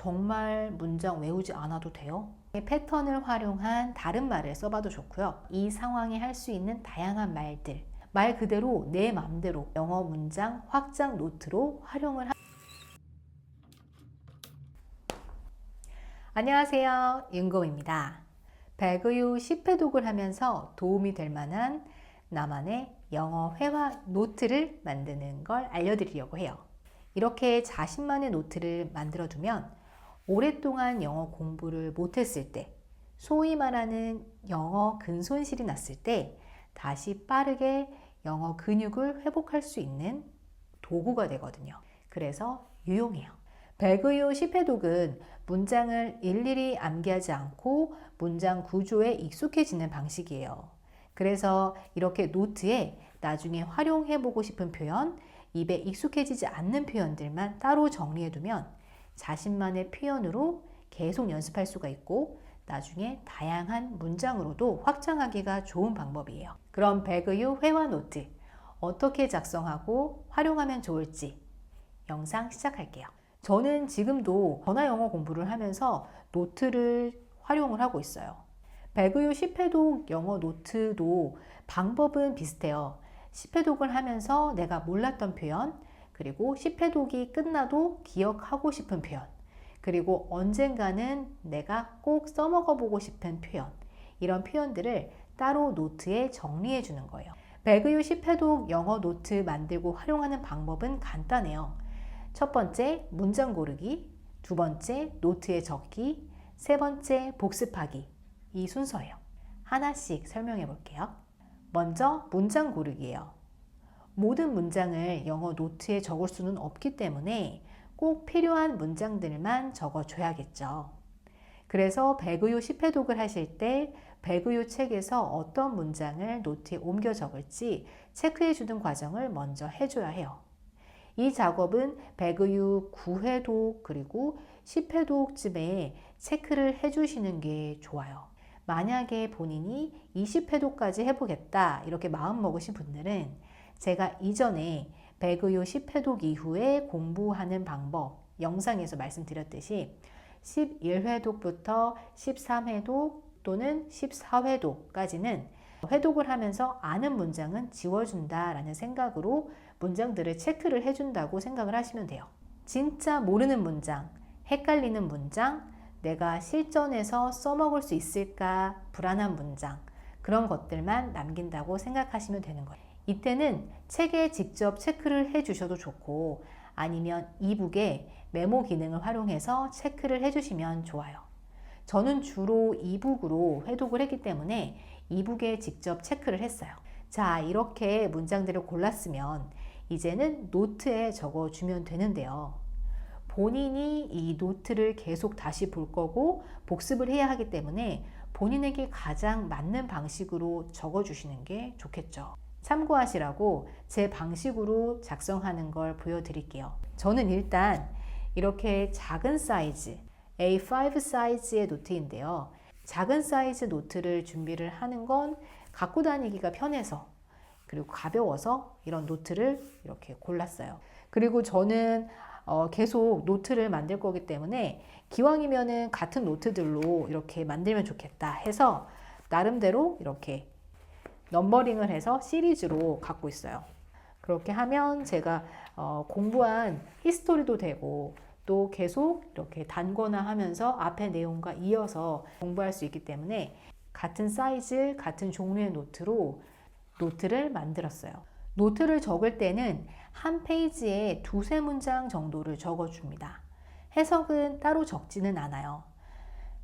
정말 문장 외우지 않아도 돼요. 패턴을 활용한 다른 말을 써봐도 좋고요. 이 상황에 할 수 있는 다양한 말들. 말 그대로 내 맘대로 영어 문장 확장 노트로 활용을 하... 안녕하세요. 윤고입니다. 배그유 10회 독을 하면서 도움이 될 만한 나만의 영어 회화 노트를 만드는 걸 알려드리려고 해요. 이렇게 자신만의 노트를 만들어 두면 오랫동안 영어 공부를 못했을 때, 소위 말하는 영어 근손실이 났을 때, 다시 빠르게 영어 근육을 회복할 수 있는 도구가 되거든요. 그래서 유용해요. 배그요 10회독은 문장을 일일이 암기하지 않고 문장 구조에 익숙해지는 방식이에요. 그래서 이렇게 노트에 나중에 활용해 보고 싶은 표현, 입에 익숙해지지 않는 표현들만 따로 정리해 두면 자신만의 표현으로 계속 연습할 수가 있고 나중에 다양한 문장으로도 확장하기가 좋은 방법이에요. 그럼 배그유 회화 노트 어떻게 작성하고 활용하면 좋을지 영상 시작할게요. 저는 지금도 전화 영어 공부를 하면서 노트를 활용을 하고 있어요. 배그유 10회독 영어 노트도 방법은 비슷해요. 10회독을 하면서 내가 몰랐던 표현, 그리고 10회독이 끝나도 기억하고 싶은 표현, 그리고 언젠가는 내가 꼭 써먹어 보고 싶은 표현, 이런 표현들을 따로 노트에 정리해 주는 거예요. 배그유 10회독 영어 노트 만들고 활용하는 방법은 간단해요. 첫 번째, 문장 고르기. 두 번째, 노트에 적기. 세 번째, 복습하기. 이 순서예요. 하나씩 설명해 볼게요. 먼저, 문장 고르기예요. 모든 문장을 영어 노트에 적을 수는 없기 때문에 꼭 필요한 문장들만 적어줘야겠죠. 그래서 배그요 10회독을 하실 때 배그요 책에서 어떤 문장을 노트에 옮겨 적을지 체크해 주는 과정을 먼저 해줘야 해요. 이 작업은 배그유 9회독 그리고 10회독쯤에 체크를 해주시는 게 좋아요. 만약에 본인이 20회독까지 해보겠다 이렇게 마음 먹으신 분들은 제가 이전에 배그요 10회독 이후에 공부하는 방법 영상에서 말씀드렸듯이 11회독부터 13회독 또는 14회독까지는 회독을 하면서 아는 문장은 지워준다라는 생각으로 문장들을 체크를 해준다고 생각을 하시면 돼요. 진짜 모르는 문장, 헷갈리는 문장, 내가 실전에서 써먹을 수 있을까 불안한 문장, 그런 것들만 남긴다고 생각하시면 되는 거예요. 이때는 책에 직접 체크를 해 주셔도 좋고 아니면 이북에 메모 기능을 활용해서 체크를 해 주시면 좋아요. 저는 주로 이북으로 회독을 했기 때문에 이북에 직접 체크를 했어요. 자, 이렇게 문장들을 골랐으면 이제는 노트에 적어 주면 되는데요. 본인이 이 노트를 계속 다시 볼 거고 복습을 해야 하기 때문에 본인에게 가장 맞는 방식으로 적어 주시는 게 좋겠죠. 참고하시라고 제 방식으로 작성하는 걸 보여드릴게요. 저는 일단 이렇게 작은 사이즈, A5 사이즈의 노트인데요. 작은 사이즈 노트를 준비를 하는 건 갖고 다니기가 편해서 그리고 가벼워서 이런 노트를 이렇게 골랐어요. 그리고 저는 어, 계속 노트를 만들 거기 때문에 기왕이면은 같은 노트들로 이렇게 만들면 좋겠다 해서 나름대로 이렇게 넘버링을 해서 시리즈로 갖고 있어요. 그렇게 하면 제가 어, 공부한 히스토리도 되고 또 계속 이렇게 단거나 하면서 앞의 내용과 이어서 공부할 수 있기 때문에 같은 사이즈, 같은 종류의 노트로 노트를 만들었어요. 노트를 적을 때는 한 페이지에 두세 문장 정도를 적어줍니다. 해석은 따로 적지는 않아요.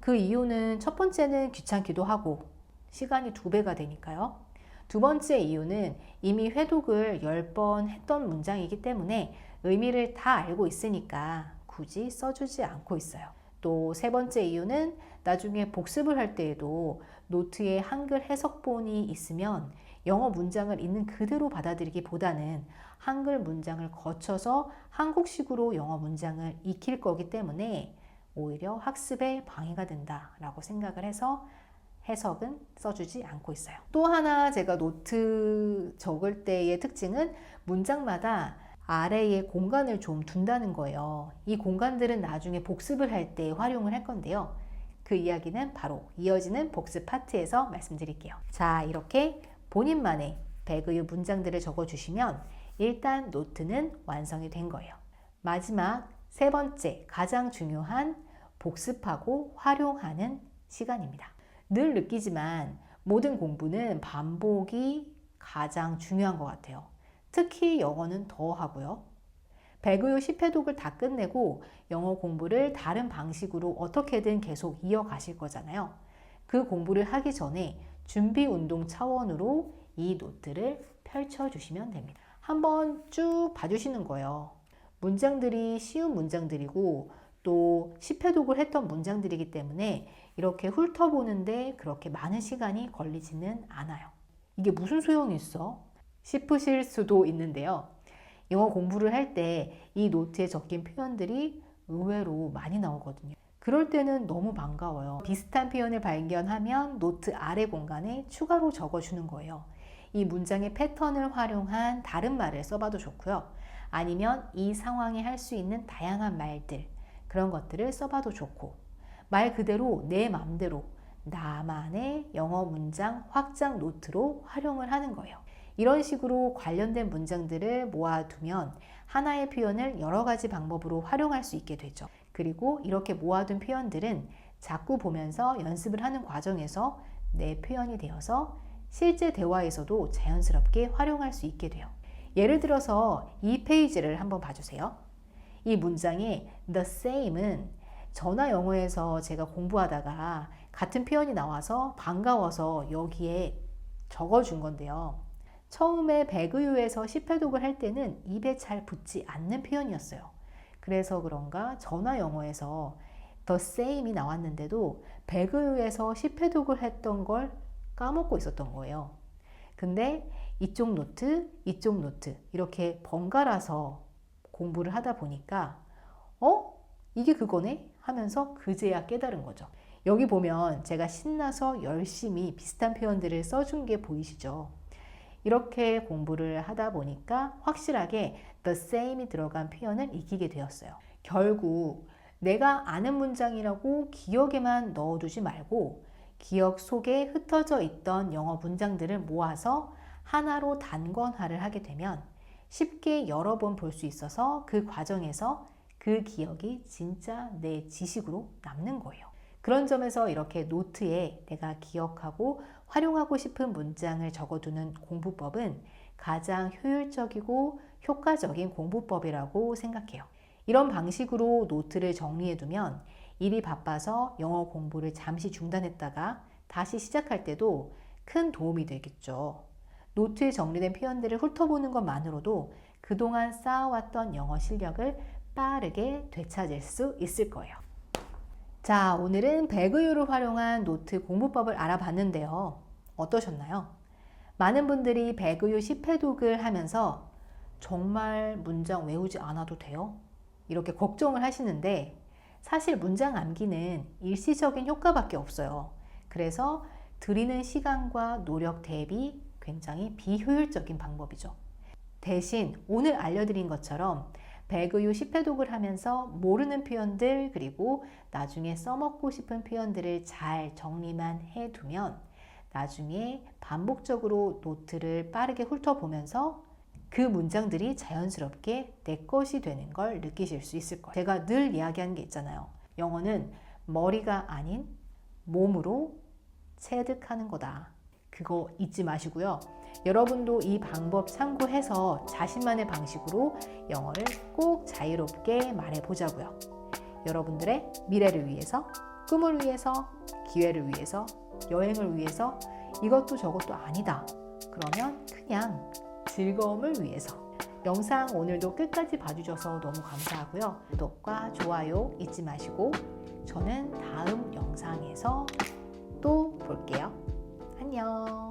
그 이유는 첫 번째는 귀찮기도 하고 시간이 두 배가 되니까요. 두 번째 이유는 이미 회독을 10번 했던 문장이기 때문에 의미를 다 알고 있으니까 굳이 써주지 않고 있어요. 또 세 번째 이유는 나중에 복습을 할 때에도 노트에 한글 해석본이 있으면 영어 문장을 있는 그대로 받아들이기보다는 한글 문장을 거쳐서 한국식으로 영어 문장을 익힐 거기 때문에 오히려 학습에 방해가 된다라고 생각을 해서 해석은 써주지 않고 있어요. 또 하나 제가 노트 적을 때의 특징은 문장마다 아래에 공간을 좀 둔다는 거예요. 이 공간들은 나중에 복습을 할 때 활용을 할 건데요. 그 이야기는 바로 이어지는 복습 파트에서 말씀드릴게요. 자, 이렇게 본인만의 배그유 문장들을 적어주시면 일단 노트는 완성이 된 거예요. 마지막 세 번째 가장 중요한 복습하고 활용하는 시간입니다. 늘 느끼지만 모든 공부는 반복이 가장 중요한 것 같아요. 특히 영어는 더 하고요. 배그요 10회독을 다 끝내고 영어 공부를 다른 방식으로 어떻게든 계속 이어가실 거잖아요. 그 공부를 하기 전에 준비 운동 차원으로 이 노트를 펼쳐주시면 됩니다. 한번 쭉 봐주시는 거예요. 문장들이 쉬운 문장들이고 또 10회독을 했던 문장들이기 때문에 이렇게 훑어보는데 그렇게 많은 시간이 걸리지는 않아요. 이게 무슨 소용이 있어? 싶으실 수도 있는데요. 영어 공부를 할 때 이 노트에 적힌 표현들이 의외로 많이 나오거든요. 그럴 때는 너무 반가워요. 비슷한 표현을 발견하면 노트 아래 공간에 추가로 적어주는 거예요. 이 문장의 패턴을 활용한 다른 말을 써봐도 좋고요. 아니면 이 상황에 할 수 있는 다양한 말들, 그런 것들을 써봐도 좋고, 말 그대로 내 맘대로 나만의 영어 문장 확장 노트로 활용을 하는 거예요. 이런 식으로 관련된 문장들을 모아두면 하나의 표현을 여러 가지 방법으로 활용할 수 있게 되죠. 그리고 이렇게 모아둔 표현들은 자꾸 보면서 연습을 하는 과정에서 내 표현이 되어서 실제 대화에서도 자연스럽게 활용할 수 있게 돼요. 예를 들어서 이 페이지를 한번 봐주세요. 이 문장의 the same은 전화 영어에서 제가 공부하다가 같은 표현이 나와서 반가워서 여기에 적어준 건데요. 처음에 배그유에서 10회독을 할 때는 입에 잘 붙지 않는 표현이었어요. 그래서 그런가 전화 영어에서 the same이 나왔는데도 배그유에서 10회독을 했던 걸 까먹고 있었던 거예요. 근데 이쪽 노트, 이쪽 노트 이렇게 번갈아서 공부를 하다 보니까 어? 이게 그거네? 하면서 그제야 깨달은 거죠. 여기 보면 제가 신나서 열심히 비슷한 표현들을 써준 게 보이시죠? 이렇게 공부를 하다 보니까 확실하게 the same이 들어간 표현을 익히게 되었어요. 결국 내가 아는 문장이라고 기억에만 넣어두지 말고 기억 속에 흩어져 있던 영어 문장들을 모아서 하나로 단권화를 하게 되면 쉽게 여러 번 볼 수 있어서 그 과정에서 그 기억이 진짜 내 지식으로 남는 거예요. 그런 점에서 이렇게 노트에 내가 기억하고 활용하고 싶은 문장을 적어두는 공부법은 가장 효율적이고 효과적인 공부법이라고 생각해요. 이런 방식으로 노트를 정리해두면 일이 바빠서 영어 공부를 잠시 중단했다가 다시 시작할 때도 큰 도움이 되겠죠. 노트에 정리된 표현들을 훑어보는 것만으로도 그동안 쌓아왔던 영어 실력을 빠르게 되찾을 수 있을 거예요. 자, 오늘은 배그유를 활용한 노트 공부법을 알아봤는데요. 어떠셨나요? 많은 분들이 배그유 10회독을 하면서 정말 문장 외우지 않아도 돼요? 이렇게 걱정을 하시는데 사실 문장 암기는 일시적인 효과밖에 없어요. 그래서 드리는 시간과 노력 대비 굉장히 비효율적인 방법이죠. 대신 오늘 알려드린 것처럼 배그유 10회독을 하면서 모르는 표현들 그리고 나중에 써먹고 싶은 표현들을 잘 정리만 해두면 나중에 반복적으로 노트를 빠르게 훑어보면서 그 문장들이 자연스럽게 내 것이 되는 걸 느끼실 수 있을 거예요. 제가 늘 이야기하는 게 있잖아요. 영어는 머리가 아닌 몸으로 체득하는 거다. 그거 잊지 마시고요. 여러분도 이 방법 참고해서 자신만의 방식으로 영어를 꼭 자유롭게 말해 보자고요. 여러분들의 미래를 위해서, 꿈을 위해서, 기회를 위해서, 여행을 위해서 이것도 저것도 아니다. 그러면 그냥 즐거움을 위해서. 영상 오늘도 끝까지 봐주셔서 너무 감사하고요. 구독과 좋아요 잊지 마시고 저는 다음 영상에서 또 볼게요. 안녕.